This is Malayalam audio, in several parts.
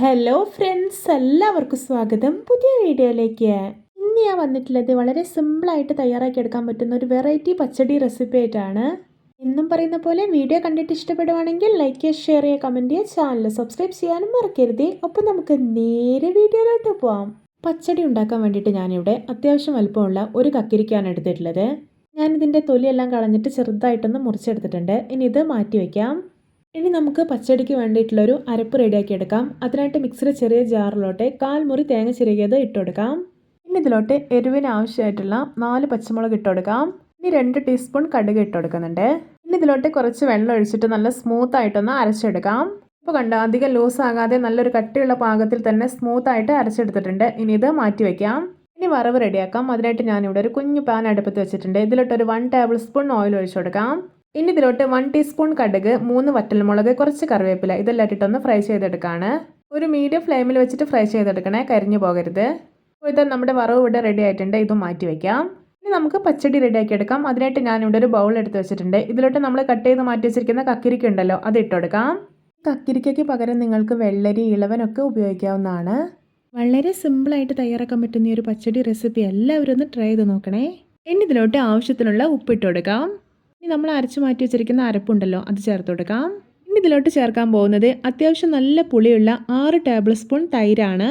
ഹലോ ഫ്രണ്ട്സ് എല്ലാവർക്കും സ്വാഗതം. പുതിയ വീഡിയോയിലേക്ക്. ഇന്ന് ഞാൻ വന്നിട്ടുള്ളത് വളരെ സിമ്പിളായിട്ട് തയ്യാറാക്കി എടുക്കാൻ പറ്റുന്ന ഒരു വെറൈറ്റി പച്ചടി റെസിപ്പി ആയിട്ടാണ്. എന്നും പറയുന്ന പോലെ വീഡിയോ കണ്ടിട്ട് ഇഷ്ടപ്പെടുവാണെങ്കിൽ ലൈക്ക് ചെയ്യുക ഷെയർ ചെയ്യുക കമന്റ് ചെയ്യുക ചാനൽ സബ്സ്ക്രൈബ് ചെയ്യാനും മറക്കരുത്. അപ്പോൾ നമുക്ക് നേരെ വീഡിയോയിലോട്ട് പോവാം. പച്ചടി ഉണ്ടാക്കാൻ വേണ്ടിയിട്ട് ഞാനിവിടെ അത്യാവശ്യം വലുപ്പമുള്ള ഒരു കക്കിരിക്കാണ് എടുത്തിട്ടുള്ളത്. ഞാനിതിന്റെ തൊലിയെല്ലാം കളഞ്ഞിട്ട് ചെറുതായിട്ടൊന്ന് മുറിച്ചെടുത്തിട്ടുണ്ട്. ഇനി ഇത് മാറ്റി വയ്ക്കാം ഇനി നമുക്ക് പച്ചടിക്ക് വേണ്ടിയിട്ടുള്ളൊരു അരപ്പ് റെഡിയാക്കി എടുക്കാം. അതിനായിട്ട് മിക്സിയുടെ ചെറിയ ജാറിലോട്ട് കാൽ മുറി തേങ്ങ ചിരകിയത് ഇട്ടുകൊടുക്കാം ഇനി ഇതിലോട്ട് എരിവിന് ആവശ്യമായിട്ടുള്ള നാല് പച്ചമുളക് ഇട്ടുകൊടുക്കാം ഇനി രണ്ട് ടീസ്പൂൺ കടുക് ഇട്ടുകൊടുക്കുന്നുണ്ട് ഇനി ഇതിലോട്ട് കുറച്ച് വെള്ളം ഒഴിച്ചിട്ട് നല്ല സ്മൂത്ത് ആയിട്ടൊന്ന് അരച്ചെടുക്കാം. ഇപ്പോൾ കണ്ടോ അധികം ലൂസ് ആകാതെ നല്ലൊരു കട്ടിയുള്ള പാകത്തിൽ തന്നെ സ്മൂത്ത് ആയിട്ട് അരച്ചെടുത്തിട്ടുണ്ട്. ഇനി ഇത് മാറ്റി വയ്ക്കാം ഇനി വറവ് റെഡിയാക്കാം. അതിനായിട്ട് ഞാനിവിടെ ഒരു കുഞ്ഞു പാൻ അടുപ്പത്ത് വെച്ചിട്ടുണ്ട്. ഇതിലോട്ട് ഒരു വൺ ടേബിൾ സ്പൂൺ ഓയിൽ ഒഴിച്ചു കൊടുക്കാം. ഇനി ഇതിലോട്ട് വൺ ടീസ്പൂൺ കടുക് മൂന്ന് വറ്റൽമുളക് കുറച്ച് കറിവേപ്പില ഇതെല്ലാം ഇട്ടിട്ടൊന്ന് ഫ്രൈ ചെയ്തെടുക്കുകയാണ് ഒരു മീഡിയം ഫ്ലെയിമിൽ വെച്ചിട്ട് ഫ്രൈ ചെയ്തെടുക്കണേ കരിഞ്ഞു പോകരുത്. അപ്പോൾ ഇത് നമ്മുടെ വറവ് ഇവിടെ റെഡി ആയിട്ടുണ്ട് ഇത് മാറ്റി വയ്ക്കാം ഇനി നമുക്ക് പച്ചടി റെഡിയാക്കി എടുക്കാം. അതിനായിട്ട് ഞാനിവിടെ ഒരു ബൗൾ എടുത്ത് വെച്ചിട്ടുണ്ട്. ഇതിലോട്ട് നമ്മൾ കട്ട് ചെയ്ത് മാറ്റി വെച്ചിരിക്കുന്ന കക്കിരിക്ക ഉണ്ടല്ലോ അത് ഇട്ടെടുക്കാം കക്കിരിക്കയ്ക്ക് പകരം നിങ്ങൾക്ക് വെള്ളരി ഇളവനൊക്കെ ഉപയോഗിക്കാവുന്നതാണ്. വളരെ സിമ്പിളായിട്ട് തയ്യാറാക്കാൻ പറ്റുന്ന ഈ ഒരു പച്ചടി റെസിപ്പി എല്ലാവരും ഒന്ന് ട്രൈ ചെയ്ത് നോക്കണേ. ഇനി ഇതിലോട്ട് ആവശ്യത്തിനുള്ള ഉപ്പിട്ട് കൊടുക്കാം. നമ്മൾ അരച്ച് മാറ്റി വെച്ചിരിക്കുന്ന അരപ്പുണ്ടല്ലോ അത് ചേർത്ത് കൊടുക്കാം ഇനി ഇതിലോട്ട് ചേർക്കാൻ പോകുന്നത് അത്യാവശ്യം നല്ല പുളിയുള്ള ആറ് ടേബിൾ സ്പൂൺ തൈരാണ്.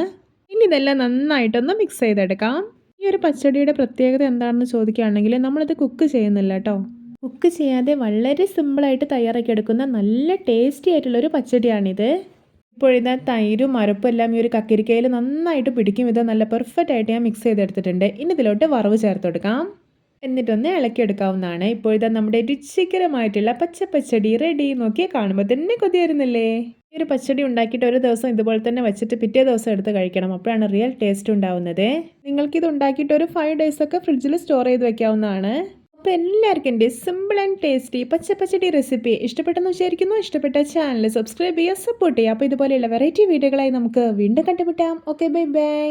ഇനി ഇതെല്ലാം നന്നായിട്ടൊന്ന് മിക്സ് ചെയ്തെടുക്കാം. ഈ ഒരു പച്ചടിയുടെ പ്രത്യേകത എന്താണെന്ന് ചോദിക്കുകയാണെങ്കിൽ നമ്മളിത് കുക്ക് ചെയ്യുന്നില്ല കേട്ടോ കുക്ക് ചെയ്യാതെ വളരെ സിമ്പിളായിട്ട് തയ്യാറാക്കി എടുക്കുന്ന നല്ല ടേസ്റ്റി ആയിട്ടുള്ള ഒരു പച്ചടിയാണിത്. ഇപ്പോഴിതാ തൈരും അരപ്പും എല്ലാം ഈ ഒരു കക്കിരിക്കയിൽ നന്നായിട്ട് പിടിക്കും. ഇത് നല്ല പെർഫെക്റ്റ് ആയിട്ട് ഞാൻ മിക്സ് ചെയ്തെടുത്തിട്ടുണ്ട്. ഇനി ഇതിലോട്ട് വറവ് ചേർത്ത് കൊടുക്കാം എന്നിട്ടൊന്ന് ഇളക്കിയെടുക്കാവുന്നതാണ്. ഇപ്പോഴത്തെ നമ്മുടെ രുചികരമായിട്ടുള്ള പച്ചപ്പച്ചടി റെഡി നോക്കി കാണുമ്പോൾ തന്നെ കൊതി വരുന്നില്ലേ ഈ ഒരു പച്ചടി ഉണ്ടാക്കിയിട്ട് ഒരു ദിവസം ഇതുപോലെ തന്നെ വെച്ചിട്ട് പിറ്റേ ദിവസം എടുത്ത് കഴിക്കണം. അപ്പോഴാണ് റിയൽ ടേസ്റ്റ് ഉണ്ടാവുന്നത്. നിങ്ങൾക്കിത് ഉണ്ടാക്കിയിട്ട് ഒരു ഫൈവ് ഡേയ്സ് ഒക്കെ ഫ്രിഡ്ജിൽ സ്റ്റോർ ചെയ്ത് വെക്കാവുന്നതാണ്. അപ്പോൾ എല്ലാവർക്കും എന്റെ സിമ്പിൾ ആൻഡ് ടേസ്റ്റി പച്ചപ്പച്ചടി റെസിപ്പി ഇഷ്ടപ്പെട്ടെന്ന് വിചാരിക്കുന്നു. ഇഷ്ടപ്പെട്ട ചാനൽ സബ്സ്ക്രൈബ് ചെയ്യുക സപ്പോർട്ട് ചെയ്യുക. അപ്പോൾ ഇതുപോലെയുള്ള വെറൈറ്റി വീഡിയോകളായി നമുക്ക് വീണ്ടും കണ്ടുമുട്ടാം. Okay bye bye